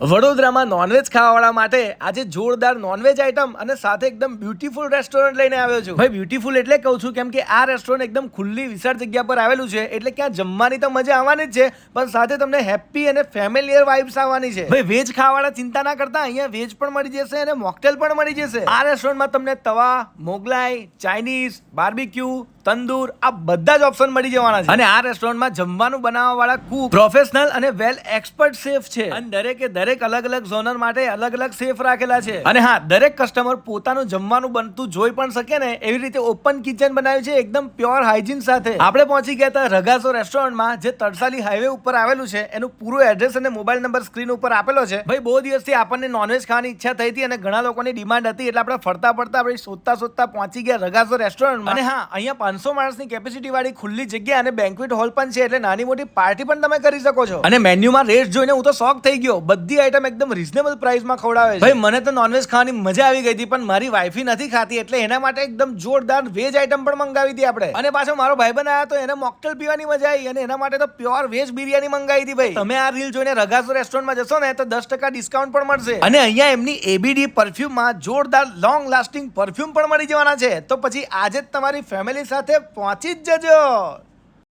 વડોદરામાં નોનવેજ ખાવાવાળા માટે આજે જોરદાર નોનવેજ આઈટમ અને સાથે એકદમ બ્યુટીફુલ રેસ્ટોરન્ટ લઈને આવ્યો છું. ભાઈ બ્યુટીફુલ એટલે કહું છું કેમ કે આ રેસ્ટોરન્ટ એકદમ ખુલ્લી વિશાળ જગ્યા પર આવેલું છે એટલે ક્યાં જમવાની તો મજા આવવાની જ છે પણ સાથે તમને હેપી અને ફેમિલિયર વાઇબ્સ આવવાની છે. ભાઈ વેજ ખાવાવાળા ચિંતા ના કરતા અહીંયા વેજ પણ મળી જશે અને મોકટેલ પણ મળી જશે. આ રેસ્ટોરન્ટમાં તમને તવા મોગલાઈ ચાઇનીઝ બાર્બીક્યુ તંદૂર આ બધા જ ઓપ્શન મળી જવાના છે. અને આ રેસ્ટોરન્ટમાં જમવાનું બનાવવા વાળા કુક પ્રોફેશનલ અને વેલ એક્સપર્ટ શેફ છે. અને દરેકે દરેક અલગ અલગ ઝોનર માટે અલગ અલગ શેફ રાખેલા છે. અને હા દરેક કસ્ટમર પોતાનું જમવાનું બનતું જોઈ પણ શકે ને એવી રીતે ઓપન કિચન બનાવ્યું છે એકદમ પ્યોર હાઇજીન સાથે. આપણે પહોંચી ગયા હતા રગાસો રેસ્ટોરન્ટમાં જે તરસાલી હાઈવે ઉપર આવેલું છે એનું પૂરું એડ્રેસ અને મોબાઈલ નંબર સ્ક્રીન ઉપર આપેલો છે. ભાઈ બહુ દિવસથી આપણને નોનવેજ ખાવાની ઈચ્છા થઈ હતી અને ઘણા લોકોની ડિમાન્ડ હતી એટલે આપણે ફરતા ફરતા આપણે શોધતા શોધતા પહોંચી ગયા રગાસો રેસ્ટોરન્ટમાં અને હા અહીંયા પાંચસો માણસની કેપેસિટી વાળી ખુલ્લી જગ્યા અને બેન્ક્વેટ હોલ પણ છે એટલે નાની મોટી પાર્ટી પણ તમે કરી શકો છો. અને મેન્યુમાં રેટ જોઈને હું તો શોખ થઈ ગયો. બધી આઈટમ એકદમ રિઝનેબલ પ્રાઇસમાં ખવડાવે છે. ભાઈ મને તો નોનવેજ ખાવાની મજા આવી ગઈ હતી પણ મારી વાઈફી નથી ખાતી એટલે એના માટે એકદમ જોરદાર વેજ આઈટમ પણ મંગાવી હતી આપણે. અને પાછો મારો ભાઈ આવ્યો તો એને મોકટેલ પીવાની મજા આવી અને એના માટે તો પ્યોર વેજ બિરયાની મંગાવી હતી ભાઈ. તમે આ રીલ જોઈને રગાસો રેસ્ટોરન્ટમાં જશો ને તો દસ ટકા ડિસ્કાઉન્ટ પણ મળશે. અને અહીંયા એમની એબીડી પરફ્યુમમાં જોરદાર લોંગ લાસ્ટિંગ પરફ્યુમ પણ મળી જવાના છે. તો પછી આજે જ તમારી ફેમિલી સાથે પહોંચી જ જજો